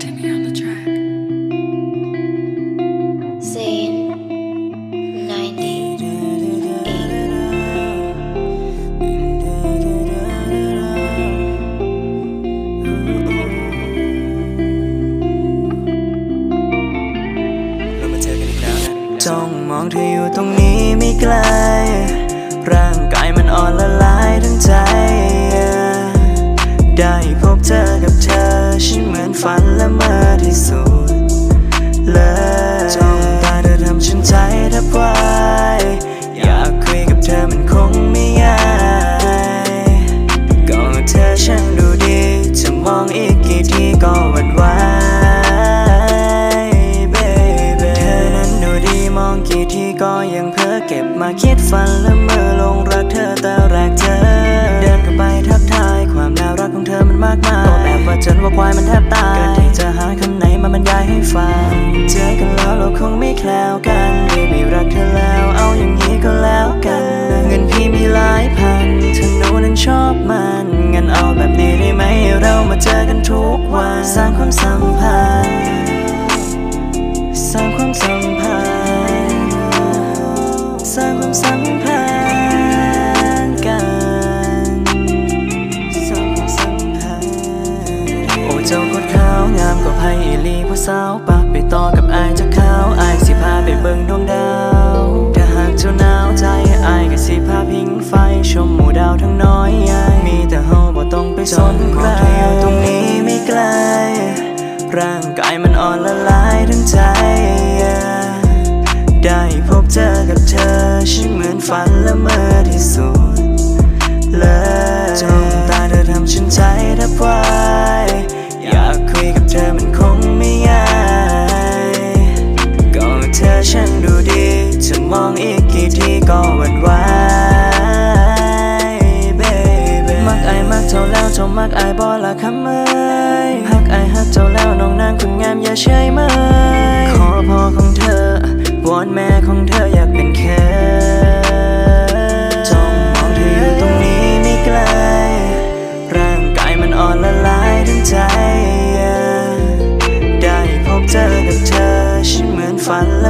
Timmy on the track. Zane 98 เรามาเจอกันอีกแล้วนะจ้องมองเธออยู่ตรงนี้ ้ ได้พบเจอกับเธอฉันเหมือนฝันละเมอที่สุดเลยจ้องตาเธอทำฉันใจแทบวายอยากคุยกับเธอมันคงไม่ง่ายก็เธอช่างดูดีจะมองอีกกี่ทีก็หวั่นไหว baby เธอนั้นดูดีมองกี่ทีก็ยังเพ้อเก็บมาคิดฝันและเมื่อ แคล้วกัน baby รักเธอแล้ว เอาอย่างนี้ก็แล้วกัน เงินพี่มีหลายพันเธอหนูนั้นชอบมันงั้นเอาแบบนี้ได้ไหมเรามาเจอกันทุกวันสร้างความสัมพันธ์สร้างความสัมพันธ์สร้างความสัมพันธ์กันสร้างความสัมพันธ์โอ้เจ้าคน งามกว่าไพ่อีลีผู้สาวปะไปต่อกับอายเจ้าขาวอายสิพาไปเบิ่งดวงดาวถ้าหากเจ้าหนาวใจอายก็สิพาพิงไฟชมหมู่ดาวทั้งน้อยใหญ่มีแต่เฮาบ่ต้องไปสนใครอยู่ตรงนี้ไม่ไกล ร่างกายมันอ่อนละลายทั้งใจ ได้พบเจอกับเธอฉันเหมือนฝันละเมอที่สุดเลยจ้องตาเธอทำฉันใจแทบวายามักไอายบ่ละคำเมยฮักอายฮักเจ้าแล้วน้องนางคนงามอย่าเฉยเมขอพ่อของเธอ วอนแม่ของเธออยากเป็นแค่จ้องมองเธออยู่ตรงนี้ไม่ไกล ร่างกายมันอ่อนละลายทั้งใจ ได้พบเจอกับเธอฉันเหมือนฝัน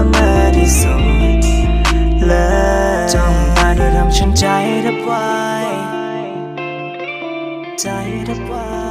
ใจรับวายใจแทบวา